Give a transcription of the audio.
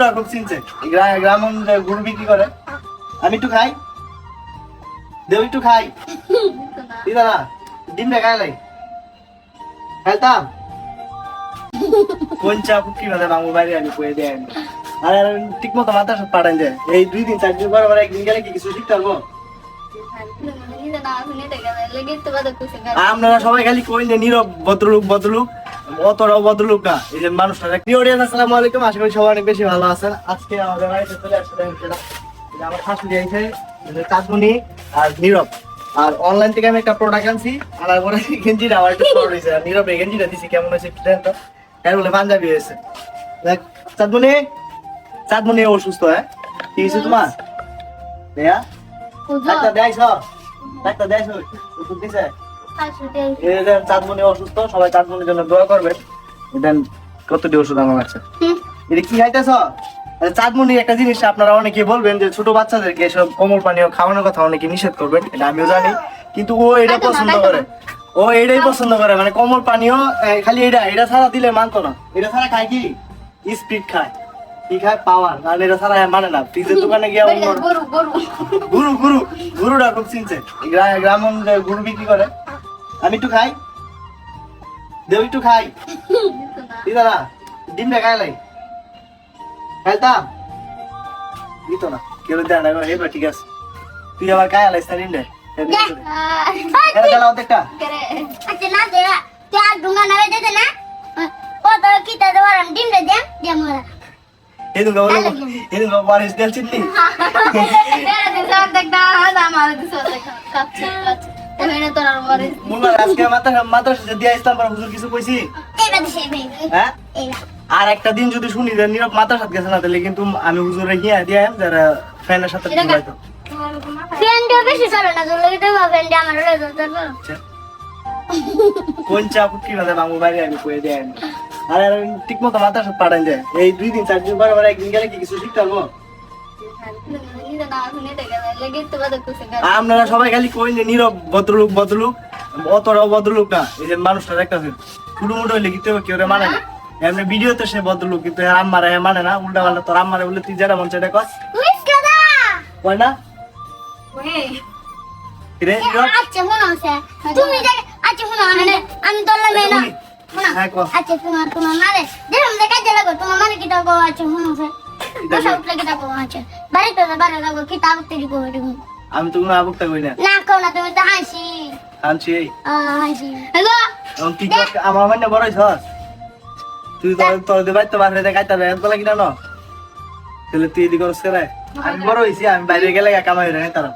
খুব চিনছে গ্রামে গরু বিক্রি করে আমি একটু খাই দেব একটু খাই দিদা না ডিমটা খাই লাই খেলতাম বাদে বাবু বাড়ি আমি কয়ে দেয় আর ঠিক মতো মাথা সাথে পাঠান যায় এই দুই দিন চার দিন পর পর একদিন গেলে কি কিছু শিখতে পারব আপনারা সবাই খালি কই যে নীরব ভদ্রলোক ভদ্রলোক অতটাও ভদ্রলোক না এই যে মানুষটা প্রিয় অডিয়েন্স আসসালামু আলাইকুম। আশা করি সবাই অনেক বেশি ভালো আছেন। আজকে আমাদের বাড়িতে চলে আসছে আমার শাশুড়ি আইছে চাঁদমণি আর নীরব। আর অনলাইন থেকে আমি একটা প্রোডাক্ট আনছি আনার পরে গেঞ্জিটা আমার একটু শর্ট হয়েছে। আর নীরব এই গেঞ্জিটা দিছি কেমন হয়েছে একটু দেন তো। এর বলে পাঞ্জাবি হয়েছে। চাঁদমণি চাঁদমণি অসুস্থ হ্যাঁ? কি হয়েছে তোমার? দেয়া? ডাক্তার দেখাইছ? ডাক্তার দেখাইছ? ওষুধ দিছে? চাঁদমণি অসুস্থ সবাই চাঁদমণির জন্য দোয়া করবেন। দেন কতটি ওষুধ আমার কাছে? এটা কি খাইতেছ? আরে একটা জিনিস আপনারা অনেকে বলবেন যে ছোট বাচ্চাদেরকে এসব কোমল পানীয় খাওয়ানোর কথা অনেকে নিষেধ করবেন এটা আমিও জানি। কিন্তু ও এটা পছন্দ করে। ও এটাই পছন্দ করে মানে কোমল পানীয় খালি এটা এটা ছাড়া দিলে মানতো না। এটা ছাড়া খায় কি? স্পিড খায়। কি খায়? পাওয়ার আর এটা ছাড়া মানে না। ফ্রিজের দোকানে গিয়ে গুরু গুরু। গুরুটা খুব চিনছে। গ্রামে গুরু বিক্রি করে। আমি একটু খাই। দেব একটু খাই। দিদা না ডিমটা খাই লাই। খেলতাম দিত না কেউ দেয় না এবার ঠিক আছে। তুই আবার খাই আলাইস না ডিমটা মুন্না আজকে মাথা মাথা দিয়ে ইসলাম পর হুজুর কিছু কইছি? হ্যাঁ? আর একটা দিন যদি শুনি যে নীরব মাথার সাথে গেছে না তাহলে কিন্তু আমি হুজুরে গিয়ে দিয়ে যারা ফ্যানের সাথে ঘুমাইতো। আচ্ছা। কোন চা কি বাদে বাবু বাড়ি আমি কয়ে দেয় আর ঠিক মতো মাথার সাথে পাঠান যায় এই দুই দিন চার দিন পর পর একদিন গেলে কি কিছু শিখতে পারব? আপনারা সবাই খালি কই যে নীরব ভদ্রলোক ভদ্রলোক। অতটাও ভদ্রলোক না এই যে মানুষটা দেখতেছেন ছোট মোটো হইলে কিন্তু কেউ রে মানে না। এমনি ভিডিওতে সে ভদ্রলোক কিন্তু এর আম্মারা এ মানে না উল্টা পাল্টা তোর আম্মারে বলে তুই যেটা মন সেটা কর কয় না? রে আচ্ছা শোনো তুমি আচ্ছা শোনো মানে আমি তোলা মেয়ে না হ্যাঁ কর আচ্ছা তোমার তোমার মানে যেরকম যে কাজে লাগো তোমার মানে কি তাকো আচ্ছা শোনো সে বসা উঠলে কি বাড়িতে বাড়ি কি তেরি আমি তো কোনো আবুকটা কই না। না কও না তুমি তো হাসি। হাসি। হ্যালো? কি আমার মানে বড় হইছস। তুই তো তোর দেবাই তো বাসে দেখাই এত লাগি না? তাহলে তুই এদিকে করে আমি বড় হইছি আমি বাইরে গেলে কামাই রে তারা।